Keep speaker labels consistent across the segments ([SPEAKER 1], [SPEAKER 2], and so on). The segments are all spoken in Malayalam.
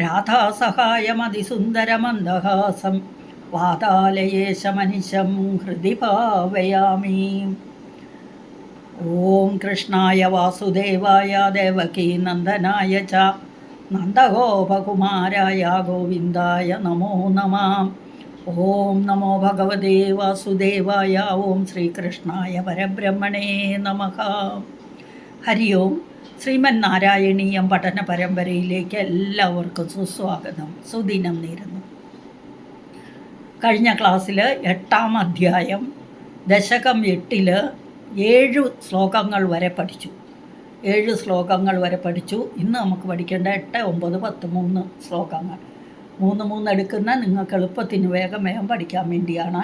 [SPEAKER 1] രാധാസഹായമതിസുന്ദരമന്ദഹാസം. വാതാലയേശമനിശം ഹൃദി ഭാവയാമി. ഓം കൃഷ്ണായ വാസുദേവായ ദേവകീ നന്ദനായ ച. നന്ദഗോപകുമാരായ ഗോവിന്ദായ നമോ നമ. ഓം നമോ ഭഗവതേ വാസുദേവായ. ഓം ശ്രീകൃഷ്ണായ പരബ്രഹ്മണേ നമ. ഹരി ഓം. ശ്രീമൻ നാരായണീയം പഠന പരമ്പരയിലേക്ക് എല്ലാവർക്കും സുസ്വാഗതം. സുദിനം നേരുന്നു. കഴിഞ്ഞ ക്ലാസ്സിൽ എട്ടാം അധ്യായം ദശകം എട്ടിൽ ഏഴ് ശ്ലോകങ്ങൾ വരെ പഠിച്ചു. ഏഴ് ശ്ലോകങ്ങൾ വരെ പഠിച്ചു. ഇന്ന് നമുക്ക് പഠിക്കേണ്ട എട്ട് ഒമ്പത് പത്ത് മൂന്ന് ശ്ലോകങ്ങൾ. മൂന്ന് മൂന്ന് എടുക്കുന്ന നിങ്ങൾക്ക് എളുപ്പത്തിന് വേഗം വേഗം പഠിക്കാൻ വേണ്ടിയാണ്.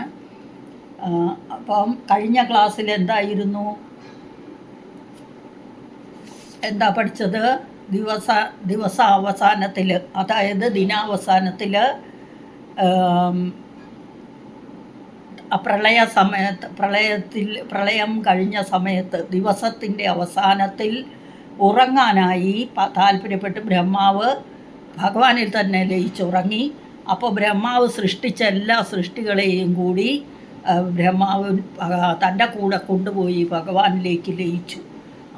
[SPEAKER 1] അപ്പം കഴിഞ്ഞ ക്ലാസ്സിൽ എന്തായിരുന്നു? എന്താ പഠിച്ചത്? ദിവസ ദിവസാവസാനത്തിൽ അതായത് ദിനാവസാനത്തിൽ പ്രളയ സമയത്ത് പ്രളയത്തിൽ പ്രളയം കഴിഞ്ഞ സമയത്ത് ദിവസത്തിന്റെ അവസാനത്തിൽ ഉറങ്ങാനായി താല്പര്യപ്പെട്ട് ബ്രഹ്മാവ് ഭഗവാനിൽ തന്നെ ലയിച്ചുറങ്ങി. അപ്പോൾ ബ്രഹ്മാവ് സൃഷ്ടിച്ച എല്ലാ സൃഷ്ടികളെയും കൂടി ബ്രഹ്മാവ് തന്റെ കൂടെ കൊണ്ടുപോയി ഭഗവാനിലേക്ക് ലയിച്ചു.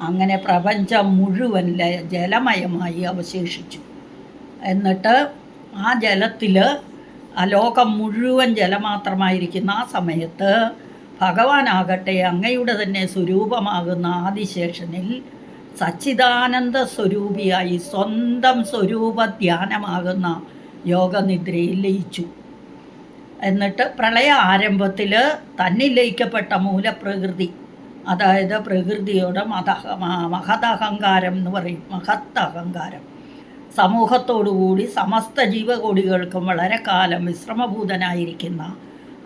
[SPEAKER 1] അങ്ങനെ പ്രപഞ്ചം മുഴുവൻ ജലമയമായി അവശേഷിച്ചു. എന്നിട്ട് ആ ജലത്തിൽ ആ ലോകം മുഴുവൻ ജലമാത്രമായിരിക്കുന്ന ആ സമയത്ത് ഭഗവാനാകട്ടെ അങ്ങയുടെ തന്നെ സ്വരൂപമാകുന്ന ആദിശേഷനിൽ സച്ചിദാനന്ദ സ്വരൂപിയായി സ്വന്തം സ്വരൂപ ധ്യാനമാകുന്ന യോഗനിദ്രയിൽ ലയിച്ചു. എന്നിട്ട് പ്രളയ ആരംഭത്തിൽ തന്നിൽ ലയിക്കപ്പെട്ട മൂലപ്രകൃതി അതായത് പ്രകൃതിയുടെ മത മഹതഹങ്കാരം എന്ന് പറയും. മഹത്ത് അഹങ്കാരം സമൂഹത്തോടുകൂടി സമസ്ത ജീവകോടികൾക്കും വളരെ കാലം വിശ്രമഭൂതനായിരിക്കുന്ന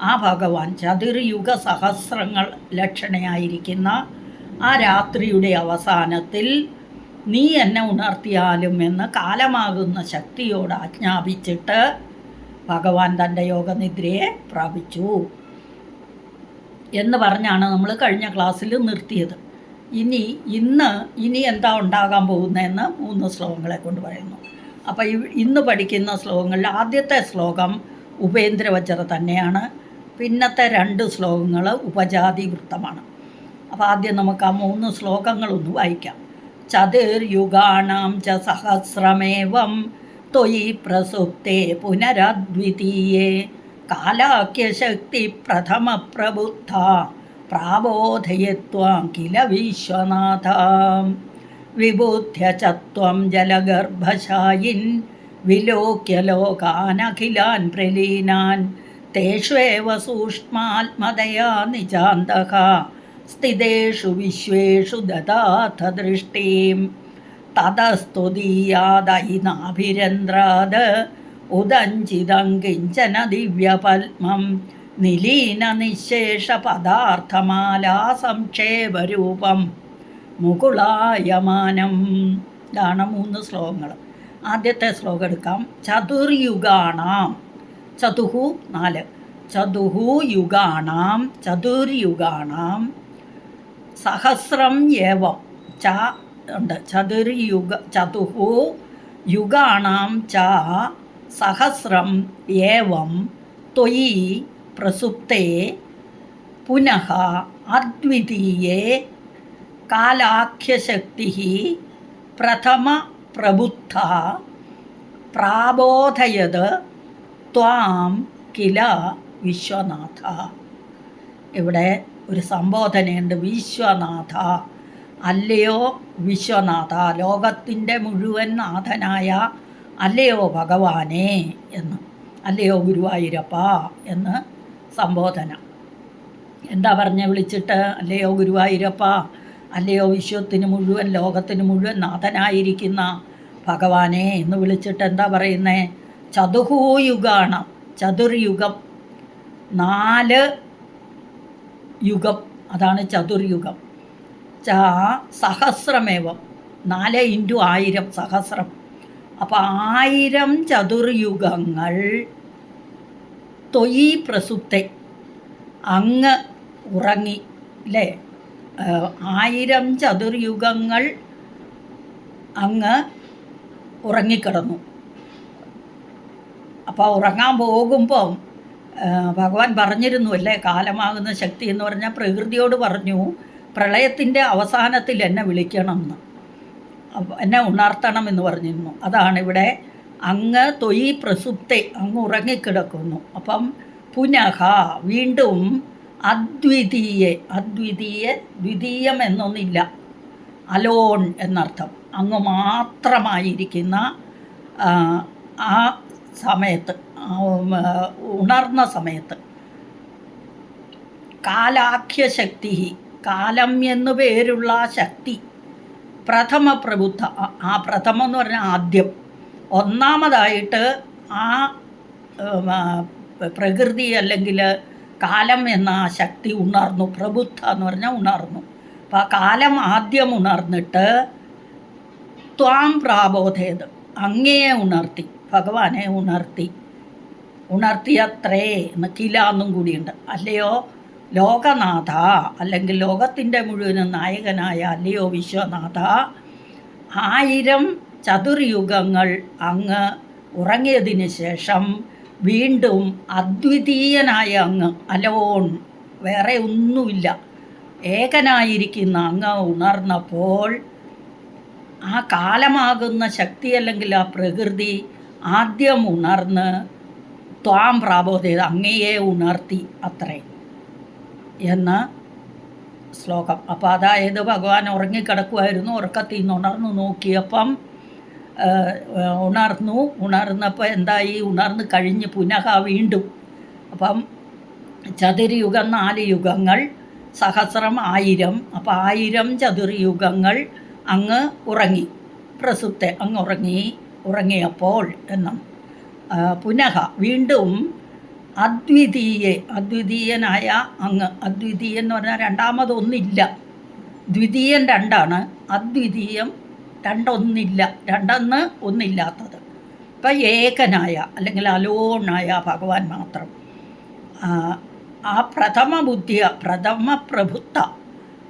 [SPEAKER 1] ആ ഭഗവാൻ ചതുർയുഗ സഹസ്രങ്ങൾ ലക്ഷണയായിരിക്കുന്ന ആ രാത്രിയുടെ അവസാനത്തിൽ നീ എന്നെ ഉണർത്തിയാലും എന്ന് കാലമാകുന്ന ശക്തിയോട് ആജ്ഞാപിച്ചിട്ട് ഭഗവാൻ തന്റെ യോഗനിദ്രയെ പ്രാപിച്ചു. എന്ന് പറഞ്ഞാണ് നമ്മൾ കഴിഞ്ഞ ക്ലാസ്സിൽ നിർത്തിയത്. ഇനി ഇന്ന് ഇനി എന്താ ഉണ്ടാകാൻ പോകുന്നതെന്ന് മൂന്ന് ശ്ലോകങ്ങളെ കൊണ്ട് പറയുന്നു. അപ്പോൾ ഇന്ന് പഠിക്കുന്ന ശ്ലോകങ്ങളിൽ ആദ്യത്തെ ശ്ലോകം ഉപേന്ദ്രവജ്ര തന്നെയാണ്. പിന്നത്തെ രണ്ട് ശ്ലോകങ്ങൾ ഉപജാതി വൃത്തമാണ് അപ്പോൾ ആദ്യം നമുക്ക് ആ മൂന്ന് ശ്ലോകങ്ങളൊന്ന് വായിക്കാം. ചതുർയുഗാണാം ച സഹസ്രമേവം ത്വയി പ്രസുപ്തേ പുനരദ്വിതീയേ. കാലാക്യശക്തി പ്രഥമ പ്രബുദ്ധ പ്രാബോധയത്വാം കില വിശ്വനാഥ വിബുദ്ധ്യ ച ത്വം ജലഗർഭശായിൻ വിലോക്യ ലോകാനഖിലാൻ പ്രലീനാൻ തേഷ്വേവ സൂക്ഷ്മാത്മതയാ നിജാന്തഃ സ്ഥിതേഷു വിശ്വേഷു ദദാഥ ദൃഷ്ടീം തതസ്തുതീയാദൈനാഭിരന്ദ്രാത് ഉദഞ്ചിതം കിഞ്ചന ദിവ്യപത്മം നിലീന നിശേഷ പദാർത്ഥമാലാ സംക്ഷേപരൂപം മുകുളായമാനം. ഇതാണ് മൂന്ന് ശ്ലോകങ്ങൾ. ആദ്യത്തെ ശ്ലോകം എടുക്കാം. ചതുർയുഗാണാം. ചതുഹു നാല്. ചതുഹു യുഗാണാം ചതുർയുഗാണാം. സഹസ്രം ഏവം. ച ഉണ്ട്. ചതുർയുഗ ചതുഹു യുഗാണാം ച സഹസ്രം ഏവം ത്വയി പ്രസുപ്തേ. പുനഃ അദ്വിതീയേ കാലാഖ്യശക്തി പ്രഥമ പ്രബുദ്ധ. പ്രാബോധയത് ത്വാം കില വിശ്വനാഥ. ഇവിടെ ഒരു സംബോധനയുണ്ട്. വിശ്വനാഥ. അല്ലയോ വിശ്വനാഥ? ലോകത്തിന്റെ മുഴുവൻ നാഥനായ അല്ലയോ ഭഗവാനെ എന്ന്. അല്ലയോ ഗുരുവായൂരപ്പ എന്ന് സംബോധന. എന്താ പറഞ്ഞ വിളിച്ചിട്ട്? അല്ലയോ ഗുരുവായൂരപ്പ അല്ലയോ വിശ്വത്തിന് മുഴുവൻ ലോകത്തിന് മുഴുവൻ നാഥനായിരിക്കുന്ന ഭഗവാനെ എന്ന് വിളിച്ചിട്ട് എന്താ പറയുന്നേ? ചതുഹൂയുഗാണ് ചതുർയുഗം നാല് യുഗം. അതാണ് ചതുർയുഗം. ച സഹസ്രമേവം. നാല് ഇന്റു ആയിരം സഹസ്രം. അപ്പോൾ ആയിരം ചതുർയുഗങ്ങൾ തൊയ് പ്രസുത്തെ അങ്ങ് ഉറങ്ങി അല്ലേ ആയിരം ചതുർയുഗങ്ങൾ അങ്ങ് ഉറങ്ങിക്കിടന്നു. അപ്പോൾ ഉറങ്ങാൻ പോകുമ്പം ഭഗവാൻ പറഞ്ഞിരുന്നു അല്ലേ? കാലമാകുന്ന ശക്തി എന്ന് പറഞ്ഞാൽ പ്രകൃതിയോട് പറഞ്ഞു പ്രളയത്തിന്റെ അവസാനത്തിൽ എന്നെ വിളിക്കണം എന്ന് എന്നെ ഉണർത്തണം എന്ന് പറഞ്ഞിരുന്നു. അതാണ് ഇവിടെ അങ്ങ് തൊയി പ്രസുപ്തെ അങ്ങ് ഉറങ്ങിക്കിടക്കുന്നു. അപ്പം പുനഃ വീണ്ടും അദ്വിതീയ അദ്വിതീയ ദ്വിതീയം എന്നൊന്നില്ല അലോൺ എന്നർത്ഥം. അങ്ങ് മാത്രമായിരിക്കുന്ന ആ, സമയത്ത് ഉണർന്ന സമയത്ത്. കാലാഖ്യശക്തി കാലം എന്നു പേരുള്ള ശക്തി. പ്രഥമ പ്രബുദ്ധ ആ- പ്രഥമം എന്ന് പറഞ്ഞാൽ ആദ്യം. ഒന്നാമതായിട്ട് ആ പ്രകൃതി അല്ലെങ്കിൽ കാലം എന്ന ആ ശക്തി ഉണർന്നു. പ്രബുദ്ധ എന്ന് പറഞ്ഞാൽ ഉണർന്നു. അപ്പം ആ കാലം ആദ്യം ഉണർന്നിട്ട് ത്വാം പ്രാബോധേത് അങ്ങയെ ഉണർത്തി ഭഗവാനെ ഉണർത്തി. ഉണർത്തിയത്രേ എന്ന് കില എന്നും കൂടിയുണ്ട്. അല്ലയോ? ലോകനാഥ അല്ലെങ്കിൽ ലോകത്തിന്റെ മുഴുവനും നായകനായ അല്ലയോ വിശ്വനാഥ ആയിരം ചതുർയുഗങ്ങൾ അങ്ങ് ഉറങ്ങിയതിന് ശേഷം വീണ്ടും അദ്വിതീയനായ അങ്ങ് അലോൺ വേറെ ഒന്നുമില്ല ഏകനായിരിക്കുന്ന അങ്ങ് ഉണർന്നപ്പോൾ ആ കാലമാകുന്ന ശക്തി അല്ലെങ്കിൽ ആ പ്രകൃതി ആദ്യം ഉണർന്ന് ത്വാം പ്രാബോധ്യത അങ്ങയെ ഉണർത്തി അത്രേ. എന്ന് ശ്ലോകം. അപ്പോൾ അതായത് ഭഗവാൻ ഉറങ്ങിക്കിടക്കുമായിരുന്നു ഉറക്കത്തിൽ നിന്ന് ഉണർന്നു നോക്കിയപ്പം ഉണർന്നു. ഉണർന്നപ്പോൾ എന്തായി? ഉണർന്ന് കഴിഞ്ഞ് പുനഃ വീണ്ടും. അപ്പം ചതുരയുഗം നാല് യുഗങ്ങൾ സഹസ്രം ആയിരം. അപ്പം ആയിരം ചതുർയുഗങ്ങൾ അങ്ങ് ഉറങ്ങി. പ്രസുപ്തെ അങ്ങ് ഉറങ്ങി ഉറങ്ങിയപ്പോൾ എന്നും പുനഃ വീണ്ടും അദ്വിതീയ അദ്വിതീയനായ അങ്ങ്. അദ്വിതീയൻ എന്ന് പറഞ്ഞാൽ രണ്ടാമതൊന്നില്ല. ദ്വിതീയൻ രണ്ടാണ് അദ്വിതീയം രണ്ടൊന്നില്ല. രണ്ടെന്ന് ഒന്നില്ലാത്തത്. ഇപ്പം ഏകനായ അല്ലെങ്കിൽ അലോണായ ഭഗവാൻ മാത്രം. ആ, പ്രഥമ ബുദ്ധിയ പ്രഥമ പ്രഭുത്ത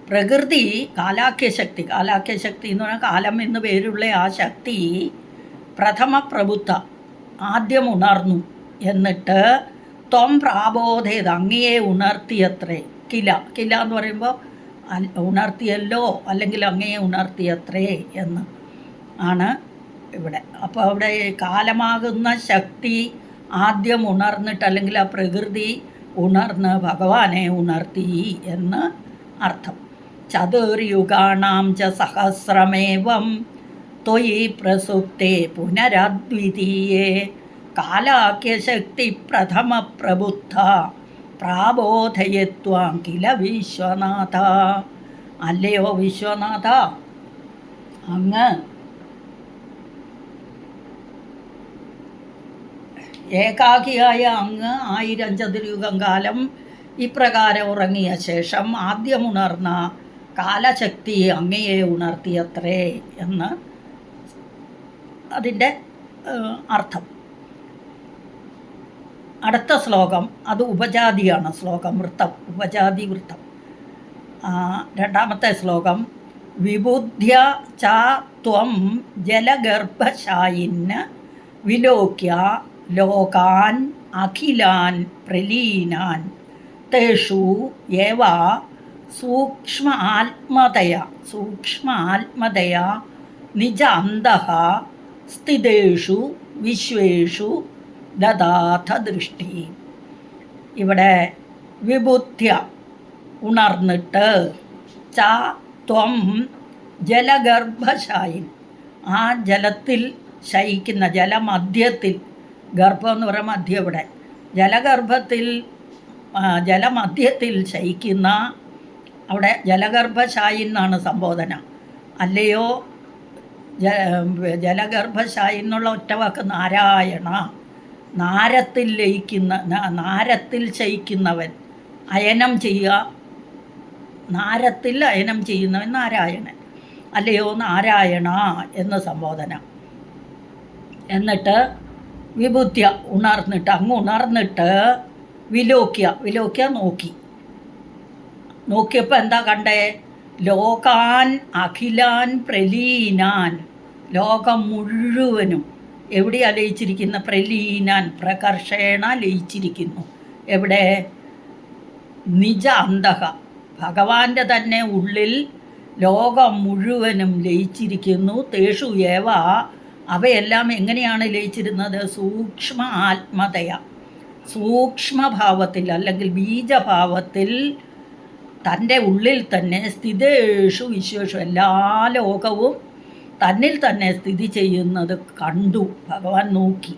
[SPEAKER 1] പ്രകൃതി കാലാഖ്യശക്തി കാലാഖ്യശക്തി എന്ന് പറഞ്ഞാൽ കാലം എന്ന് പേരുള്ള ആ ശക്തി പ്രഥമ പ്രഭുത്ത ആദ്യം ഉണർന്നു. എന്നിട്ട് ത്വം പ്രാബോധേത് അങ്ങയെ ഉണർത്തിയത്രേ. കില. കില എന്ന് പറയുമ്പോൾ ഉണർത്തിയല്ലോ അല്ലെങ്കിൽ അങ്ങയെ ഉണർത്തിയത്രേ എന്ന് ആണ് ഇവിടെ. അപ്പോൾ അവിടെ കാലമാകുന്ന ശക്തി ആദ്യം ഉണർന്നിട്ട് അല്ലെങ്കിൽ ആ പ്രകൃതി ഉണർന്ന് ഭഗവാനെ ഉണർത്തി എന്ന് അർത്ഥം. ചതുർയുഗാണാം ച സഹസ്രമേവം ത്വയി പ്രസുപ്തേ പുനരദ്വിതീയേ. കാലാഖ്യശക്തി പ്രഥമ പ്രബുദ്ധ പ്രാബോധയത്വാം കില വിശ്വനാഥ. അല്ലയോ വിശ്വനാഥ? അങ്ങ് ഏകാകിയായ അങ്ങ് ആയിരം ചതുരയുഗം കാലം ഇപ്രകാരം ഉറങ്ങിയ ശേഷം ആദ്യമുണർന്ന കാലശക്തി അങ്ങയെ ഉണർത്തിയത്രേ എന്ന് അതിന്റെ അർത്ഥം. അടുത്ത ശ്ലോകം അത് ഉപജാതിയാണ് ശ്ലോകം വൃത്തം ഉപജാതി വൃത്തം. രണ്ടാമത്തെ ശ്ലോകം വിബുദ്ധ്യ ചാ ത്വം ജലഗർഭശായിന് വിലോക്യ ലോകാൻ അഖിലാൻ പ്രലീനാൻ തേഷു ഏവ സൂക്ഷ്മ ആത്മതയ സൂക്ഷ്മ ആത്മതയ നിജ അന്തഃ സ്ഥിതേഷു വിശ്വേഷു ദദാഥ ദൃഷ്ടി ഇവിടെ വിബുദ്ധ്യ ഉണർന്നിട്ട് ച ത്വം ജലഗർഭശായിൻ ആ ജലത്തിൽ ശയിക്കുന്ന ജലമധ്യത്തിൽ ഗർഭം എന്ന് പറയുന്ന മധ്യം ഇവിടെ. ജലഗർഭത്തിൽ ജലമധ്യത്തിൽ ശയിക്കുന്ന അവിടെ ജലഗർഭശായി എന്നാണ് സംബോധന. അല്ലയോ? ജ ജലഗർഭശായി എന്നുള്ള ഒറ്റവാക്ക് നാരായണ. നാരത്തിൽ ലയിക്കുന്ന നാരത്തിൽ ശയിക്കുന്നവൻ അയനം ചെയ്യുക. നാരത്തിൽ അയനം ചെയ്യുന്നവൻ നാരായണൻ. അല്ലയോ നാരായണ എന്ന സംബോധന. എന്നിട്ട് വിബുദ്ധ്യ ഉണർന്നിട്ട് അങ്ങ് ഉണർന്നിട്ട് വിലോക്യ വിലോക്യ നോക്കി. നോക്കിയപ്പോൾ എന്താ കണ്ടേ? ലോകാൻ അഖിലാൻ പ്രലീനാൻ ലോകം മുഴുവനും എവിടെയാ ലയിച്ചിരിക്കുന്ന പ്രലീനാൻ പ്രകർഷേണ ലയിച്ചിരിക്കുന്നു. എവിടെ? നിജ അന്തഹ ഭഗവാന്റെ തന്നെ ഉള്ളിൽ ലോകം മുഴുവനും ലയിച്ചിരിക്കുന്നു. തേഷു ഏവ അവയെല്ലാം എങ്ങനെയാണ് ലയിച്ചിരുന്നത്? സൂക്ഷ്മ ആത്മതയ. സൂക്ഷ്മഭാവത്തിൽ അല്ലെങ്കിൽ ബീജഭാവത്തിൽ തന്റെ ഉള്ളിൽ തന്നെ സ്ഥിതേഷു വിശേഷം എല്ലാ ലോകവും തന്നിൽ തന്നെ സ്ഥിതി ചെയ്യുന്നത് കണ്ടു. ഭഗവാൻ നോക്കി.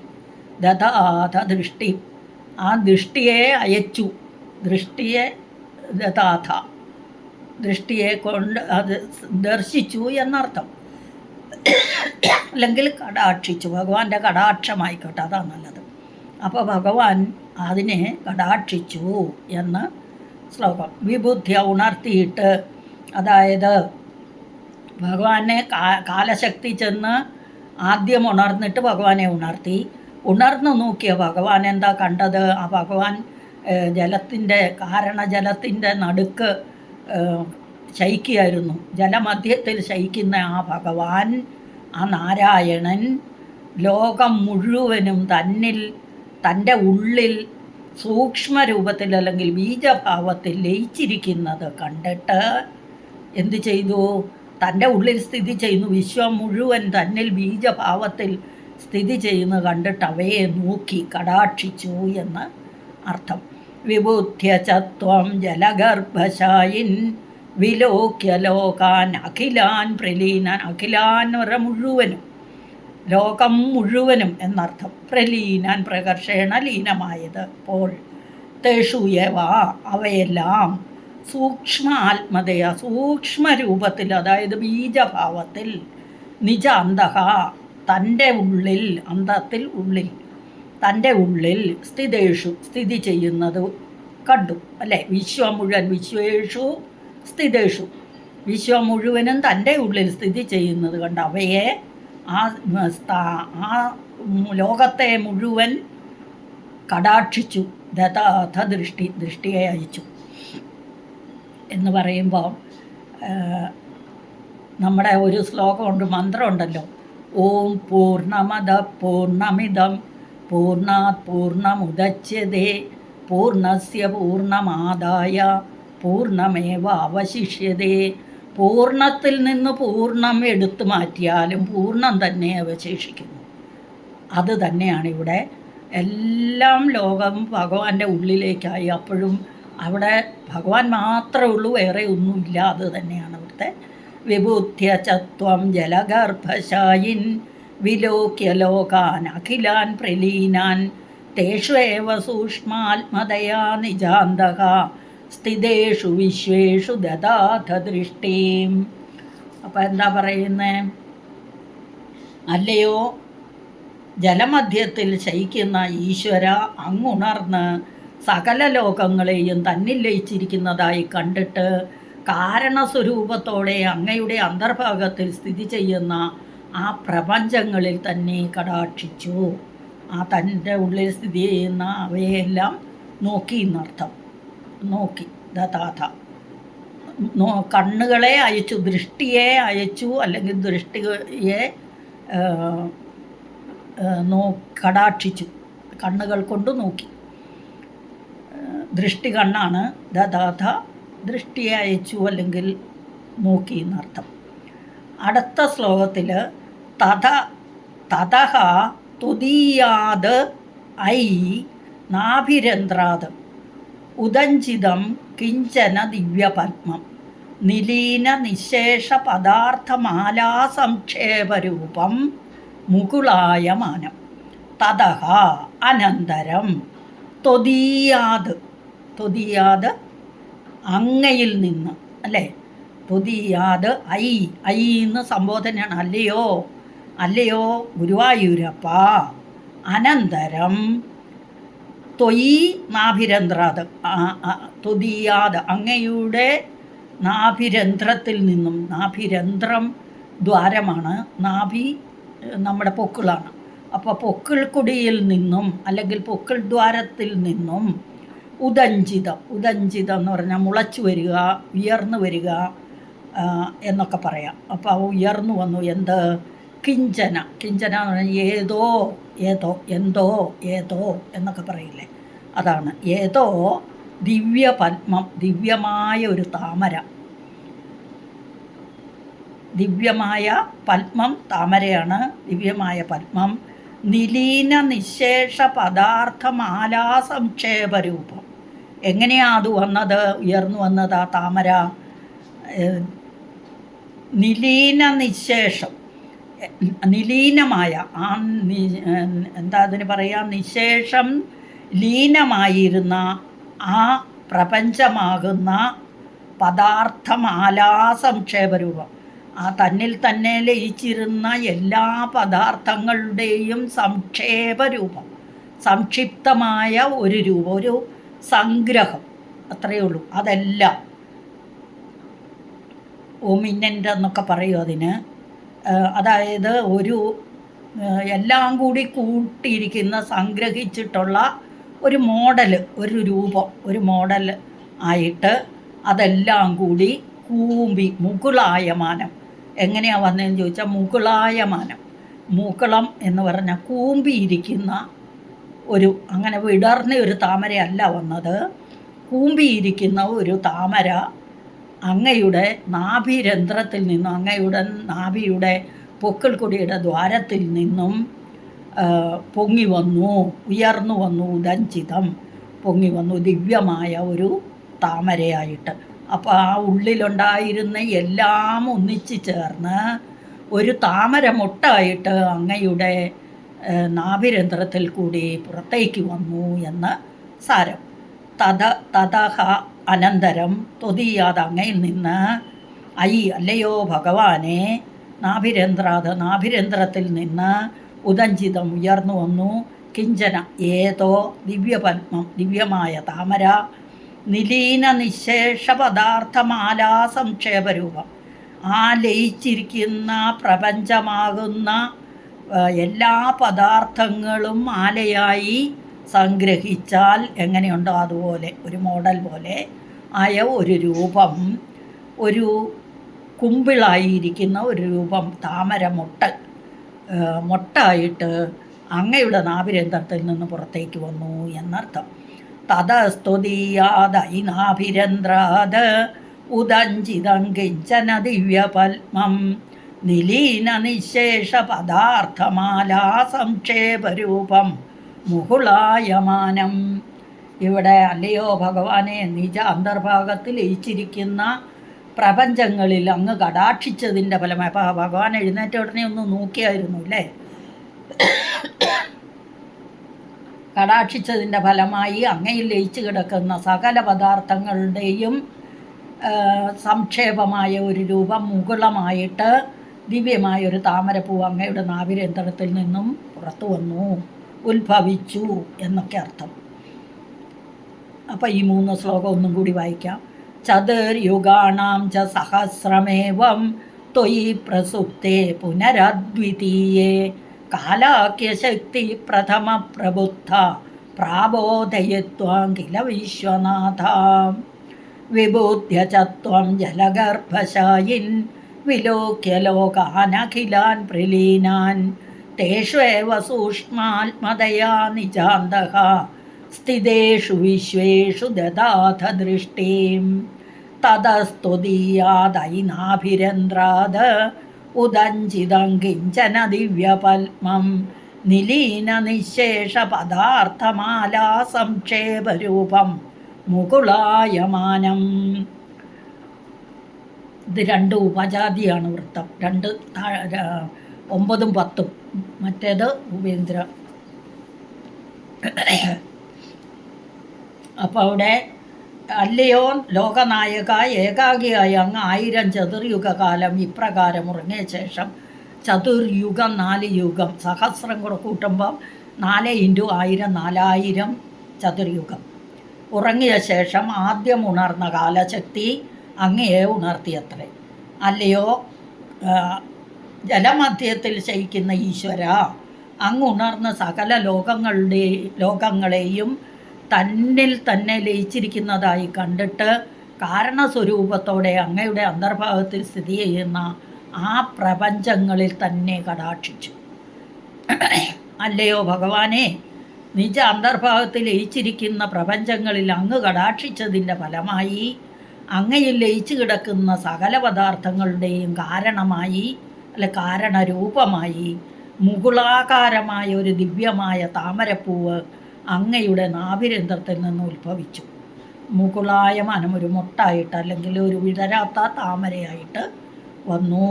[SPEAKER 1] ദതാഥ ദൃഷ്ടി. ആ ദൃഷ്ടിയെ അയച്ചു. ദൃഷ്ടിയെ ദതാഥ ദൃഷ്ടിയെ കൊണ്ട് അത് ദർശിച്ചു എന്നർത്ഥം. അല്ലെങ്കിൽ കടാക്ഷിച്ചു. ഭഗവാന്റെ കടാക്ഷമായിക്കോട്ടെ അതാ നല്ലത്. അപ്പോൾ ഭഗവാൻ അതിനെ കടാക്ഷിച്ചു എന്ന് ശ്ലോകം. വിബുദ്ധ്യ ഉണർത്തിയിട്ട് അതായത് ഭഗവാനെ കാലശക്തി ചെന്ന് ആദ്യം ഉണർന്നിട്ട് ഭഗവാനെ ഉണർത്തി. ഉണർന്നു നോക്കിയ ഭഗവാൻ എന്താ കണ്ടത്? ആ ഭഗവാൻ ജലത്തിന്റെ കാരണജലത്തിന്റെ നടുക്ക് ശയിക്കുകയായിരുന്നു. ജലമധ്യത്തിൽ ശയിക്കുന്ന ആ ഭഗവാൻ ആ നാരായണൻ ലോകം മുഴുവനും തന്നിൽ തന്റെ ഉള്ളിൽ സൂക്ഷ്മരൂപത്തിൽ അല്ലെങ്കിൽ ബീജഭാവത്തിൽ ലയിച്ചിരിക്കുന്നത് കണ്ടിട്ട് എന്തു ചെയ്തു? തന്റെ ഉള്ളിൽ സ്ഥിതി ചെയ്യുന്നു. വിശ്വം മുഴുവൻ തന്നിൽ ബീജഭാവത്തിൽ സ്ഥിതി ചെയ്യുന്നു. കണ്ടിട്ട് അവയെ നോക്കി കടാക്ഷിച്ചു എന്ന് അർത്ഥം. വിബുദ്ധ്യചത്വം ജലഗർഭശായിൻ വിലോക്യ ലോകാൻ അഖിലാൻ പ്രലീനാൻ. അഖിലാൻ പറഞ്ഞാൽ മുഴുവനും ലോകം മുഴുവനും എന്നർത്ഥം. പ്രലീനാൻ പ്രകർഷേണ ലീനമായത് അപ്പോൾ തേഷുയവ അവയെല്ലാം സൂക്ഷ്മ ആത്മതയ സൂക്ഷ്മ രൂപത്തിൽ അതായത് ബീജഭാവത്തിൽ നിജ അന്തഹ തന്റെ ഉള്ളിൽ അന്തത്തിൽ ഉള്ളിൽ തന്റെ ഉള്ളിൽ സ്ഥിതേഷു സ്ഥിതി ചെയ്യുന്നത് കണ്ടു അല്ലേ? വിശ്വം മുഴുവൻ വിശ്വേഷു സ്ഥിതേഷു. വിശ്വം മുഴുവനും തന്റെ ഉള്ളിൽ സ്ഥിതി ചെയ്യുന്നത് കണ്ട് അവയെ ആ ആ ലോകത്തെ മുഴുവൻ കടാക്ഷിച്ചു ദൃഷ്ടി ദൃഷ്ടിയെ അയച്ചു. എന്ന് പറയുമ്പോൾ നമ്മുടെ ഒരു ശ്ലോകമുണ്ട് മന്ത്രമുണ്ടല്ലോ. ഓം പൂർണമത പൂർണമിതം പൂർണാത് പൂർണമുദച്യതേ പൂർണസ്യ പൂർണമാദായ പൂർണമേവ അവശിഷ്യതേ. പൂർണത്തിൽ നിന്ന് പൂർണം എടുത്തു മാറ്റിയാലും പൂർണം തന്നെ അവശേഷിക്കുന്നു. അത് തന്നെയാണ് ഇവിടെ. എല്ലാം ലോകം ഭഗവാന്റെ ഉള്ളിലേക്കായി. അപ്പോഴും അവിടെ ഭഗവാൻ മാത്രമേ ഉള്ളൂ വേറെ ഒന്നുമില്ല. അത് തന്നെയാണ് അവിടുത്തെ വിബുദ്ധ്യചത്വം. ജലഗർഭശായിൻ വിലോക്യ ലോകാൻ അഖിലാൻ പ്രലീനാൻ തേഷേവ സൂക്ഷ്മാത്മതയാ നിജാന്തക സ്ഥിതേഷു വിശ്വേഷു ദദാഥ ദൃഷ്ടീം അപ്പം എന്താ പറയുന്നത് അല്ലയോ? ജലമധ്യത്തിൽ ശയിക്കുന്ന ഈശ്വര അങ്ങുണർന്ന് സകല ലോകങ്ങളെയും തന്നിൽ ലയിച്ചിരിക്കുന്നതായി കണ്ടിട്ട് കാരണസ്വരൂപത്തോടെ അങ്ങയുടെ അന്തർഭാഗത്തിൽ സ്ഥിതി ചെയ്യുന്ന ആ പ്രപഞ്ചങ്ങളിൽ തന്നെ കടാക്ഷിച്ചു. ആ തന്റെ ഉള്ളിൽ സ്ഥിതി ചെയ്യുന്ന അവയെല്ലാം നോക്കി എന്നർത്ഥം. നോക്കി ദതാഥ കണ്ണുകളെ അയച്ചു ദൃഷ്ടിയെ അയച്ചു അല്ലെങ്കിൽ ദൃഷ്ടിയെ നോ കടാക്ഷിച്ചു കണ്ണുകൾ കൊണ്ട് നോക്കി. ദൃഷ്ടി കണ്ണാണ് ദദാഥ ദൃഷ്ടിയെ അയച്ചു അല്ലെങ്കിൽ നോക്കി എന്നർത്ഥം. അടുത്ത ശ്ലോകത്തിൽ തഥ തഥ തുതീയാത് ഐ നാഭിരന്ധ്രാത് ഉദഞ്ചിതം കിഞ്ചന ദിവ്യപത്മം നിലീന നിശേഷ പദാർത്ഥമാലാ സംക്ഷേപരൂപം മുകുളായമാനം തതഹ അനന്തരം തൊതീയാത് തൊതീയാത് അങ്ങയിൽ നിന്ന് അല്ലേ? തൊതിയാത് ഐ ഐ എന്ന് സംബോധനയാണ് അല്ലയോ? അല്ലയോ? ഗുരുവായൂരപ്പ അനന്തരം തൊയ് നാഭിരന്ധ്രാത് തൊതിയാത് അങ്ങയുടെ നാഭിരന്ധ്രത്തിൽ നിന്നും നാഭിരന്ധ്രം ദ്വാരമാണ് നാഭി നമ്മുടെ പൊക്കിളാണ്. അപ്പോൾ പൊക്കിൾ കുടിയിൽ നിന്നും അല്ലെങ്കിൽ പൊക്കിൾ ദ്വാരത്തിൽ നിന്നും ഉദഞ്ചിതം ഉദഞ്ചിതം എന്ന് പറഞ്ഞാൽ മുളച്ചു വരിക ഉയർന്നു വരിക എന്നൊക്കെ പറയാം. അപ്പോൾ അവ ഉയർന്നു വന്നു. എന്ത്? കിഞ്ചന. കിഞ്ചന എന്ന് പറഞ്ഞാൽ ഏതോ ഏതോ എന്തോ ഏതോ എന്നൊക്കെ പറയില്ലേ? അതാണ്. ഏതോ ദിവ്യ പത്മം ദിവ്യമായ ഒരു താമര. ദിവ്യമായ പത്മം താമരയാണ് ദിവ്യമായ പത്മം. നിലീന നിശേഷ പദാർത്ഥമാലാ സംക്ഷേപരൂപം എങ്ങനെയാ അത് വന്നത് ഉയർന്നു വന്നത് ആ താമര? നിലീന നിശേഷം. നിലീനമായ ആ എന്താ അതിന് പറയുക നിശേഷം ലീനമായിരുന്ന ആ പ്രപഞ്ചമാകുന്ന പദാർത്ഥം സംക്ഷേപരൂപം. ആ തന്നിൽ തന്നെ ലയിച്ചിരുന്ന എല്ലാ പദാർത്ഥങ്ങളുടെയും സംക്ഷേപരൂപം സംക്ഷിപ്തമായ ഒരു രൂപം. ഒരു സംഗ്രഹം. അത്രയേ ഉള്ളൂ. അതെല്ലാം. ഒമിനന്റ് എന്നൊക്കെ പറയും അതിന്. അതായത് ഒരു എല്ലാം കൂടി കൂട്ടിയിരിക്കുന്ന സംഗ്രഹിച്ചിട്ടുള്ള ഒരു മോഡൽ ഒരു രൂപം ഒരു മോഡൽ ആയിട്ട് അതെല്ലാം കൂടി കൂമ്പി മുകുളായമാനം എങ്ങനെയാണ് വന്നതെന്ന് ചോദിച്ചാൽ മുകുളായമാനം മുകുളം എന്ന് പറഞ്ഞാൽ കൂമ്പിയിരിക്കുന്ന ഒരു അങ്ങനെ വിടർന്ന ഒരു താമരയല്ല വന്നത്. കൂമ്പിയിരിക്കുന്ന ഒരു താമര അങ്ങയുടെ നാഭിരന്ധ്രത്തിൽ നിന്നും അങ്ങയുടെ നാഭിയുടെ പൊക്കിൾക്കൊടിയുടെ ദ്വാരത്തിൽ നിന്നും പൊങ്ങി വന്നു ഉയർന്നു വന്നു ഉദഞ്ചിതം പൊങ്ങി വന്നു ദിവ്യമായ ഒരു താമരയായിട്ട്. അപ്പോൾ ആ ഉള്ളിലുണ്ടായിരുന്ന എല്ലാം ഒന്നിച്ചു ചേർന്ന് ഒരു താമര മുട്ടായിട്ട് അങ്ങയുടെ നാഭിരന്ധ്രത്തിൽ കൂടി പുറത്തേക്ക് വന്നു എന്ന് സാരം. തഥ തതഹ അനന്തരം തൊതിയാതെ അങ്ങയിൽ നിന്ന് ഐ അല്ലയോ ഭഗവാനെ നാഭിരന്ധ്രാത് നാഭിരന്ധ്രത്തിൽ നിന്ന് ഉദഞ്ചിതം ഉയർന്നു വന്നു. കിഞ്ചന ഏതോ ദിവ്യപത്മം ദിവ്യമായ താമര നിലീന നിശേഷ പദാർത്ഥമാലാ സംക്ഷേപരൂപം ആ ലയിച്ചിരിക്കുന്ന പ്രപഞ്ചമാകുന്ന എല്ലാ പദാർത്ഥങ്ങളും മാലയായി സംഗ്രഹിച്ചാൽ എങ്ങനെയുണ്ടോ അതുപോലെ ഒരു മോഡൽ പോലെ ആയ ഒരു രൂപം ഒരു കുമ്പിളായിരിക്കുന്ന ഒരു രൂപം താമര മുട്ട മുട്ടായിട്ട് അങ്ങയുടെ നാഭിരന്ധത്തിൽ നിന്ന് പുറത്തേക്ക് വന്നു എന്നർത്ഥം. തതസ്തുതീയാദൈ നാഭിരന്ധ്രാത് ഉദഞ്ചിതം കിഞ്ചന ദിവ്യപത്മം. നിലീന നിശേഷ പദാർത്ഥമാലാ സംക്ഷേപരൂപം മുകുളായമാനം ഇവിടെ അല്ലയോ ഭഗവാനെ നിജ അന്തർഭാഗത്തിൽ ലയിച്ചിരിക്കുന്ന പ്രപഞ്ചങ്ങളിൽ അങ്ങ് കടാക്ഷിച്ചതിന്റെ ഫലമായി. ഭഗവാൻ എഴുന്നേറ്റ ഉടനെ ഒന്ന് നോക്കിയായിരുന്നു അല്ലേ? കടാക്ഷിച്ചതിന്റെ ഫലമായി അങ്ങയിൽ ലയിച്ചു കിടക്കുന്ന സകല പദാർത്ഥങ്ങളുടെയും സംക്ഷേപമായ ഒരു രൂപം മുകുളമായിട്ട് ദിവ്യമായ ഒരു താമരപ്പൂ അങ്ങയുടെ നാവിരന്തരത്തിൽ നിന്നും പുറത്തു വന്നു. ഉത്ഭവിച്ചു എന്നൊക്കെ അർത്ഥം. അപ്പം ഈ മൂന്ന് ശ്ലോകം ഒന്നും കൂടി വായിക്കാം. ചതുർയുഗാണാം ച സഹസ്രമേവം ത്വയി പ്രസുപ്തേ പുനരദ്വിതീയേ. കാലാക്യശക്തി പ്രഥമ പ്രബുദ്ധ പ്രാബോധയത്വാം കില വിശ്വനാഥ. വിബോധ്യ ച ത്വം ജലഗർഭശായിൻ വിലോക്യ ലോകാനഖിലാൻ പ്രലീനാൻ. തേഷ്വേവ സൂക്ഷ്മാത്മതയാ നിജാന്തഃ സ്ഥിതേഷു വിശ്വേഷു ദദാഥ ദൃഷ്ടിം തതസ്തുതീയാദൈനാഭിരന്ധ്രാത് ഉദഞ്ചിതം കിഞ്ചന ദിവ്യപത്മം. നിലീന നിശേഷ പദാർത്ഥമാലാ സംക്ഷേപരൂപം. മുകുളായമാനം. ഇത് രണ്ട് ഉപജാതിയാണ് വൃത്തം. രണ്ട് ഒമ്പതും പത്തും. മറ്റേത് ഉപേന്ദ്ര. അപ്പോൾ അവിടെ അല്ലയോ ലോകനായക ഏകാഗിയായ അങ്ങ് ആയിരം ചതുർയുഗ കാലം ഇപ്രകാരം ഉറങ്ങിയ ശേഷം ചതുർയുഗം നാല് യുഗം സഹസ്രം കൂടെ കൂട്ടുമ്പം നാല് ഇന്റു ആയിരം നാലായിരം ചതുർയുഗം. ഉറങ്ങിയ ശേഷം ആദ്യം ഉണർന്ന കാലശക്തി അങ്ങയെ ഉണർത്തിയത്രേ. അല്ലയോ? ജലമധ്യത്തിൽ ശയിക്കുന്ന ഈശ്വര അങ്ങ് ഉണർന്ന സകല ലോകങ്ങളുടെ ലോകങ്ങളെയും തന്നിൽ തന്നെ ലയിച്ചിരിക്കുന്നതായി കണ്ടിട്ട് കാരണസ്വരൂപത്തോടെ അങ്ങയുടെ അന്തർഭാഗത്തിൽ സ്ഥിതി ചെയ്യുന്ന ആ പ്രപഞ്ചങ്ങളിൽ തന്നെ കടാക്ഷിച്ചു. അല്ലയോ ഭഗവാനെ നിജ അന്തർഭാഗത്തിൽ ലയിച്ചിരിക്കുന്ന പ്രപഞ്ചങ്ങളിൽ അങ്ങ് കടാക്ഷിച്ചതിന്റെ ഫലമായി അങ്ങയിൽ ലയിച്ചു കിടക്കുന്ന സകല പദാർത്ഥങ്ങളുടെയും കാരണമായി അല്ല കാരണരൂപമായി മുകുളാകാരമായ ഒരു ദിവ്യമായ താമരപ്പൂവ് അങ്ങയുടെ നാഭിരന്ധ്രത്തിൽ നിന്ന് ഉത്ഭവിച്ചു. മുകുളായ മനം ഒരു മുട്ടായിട്ട് അല്ലെങ്കിൽ ഒരു വിടരാത്ത താമരയായിട്ട് വന്നു.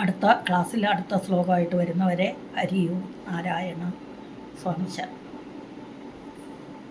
[SPEAKER 1] അടുത്ത ക്ലാസ്സിൽ അടുത്ത ശ്ലോകമായിട്ട് വരുന്നവരെ ഹരിയും നാരായണ സ്വാമി ശരണം.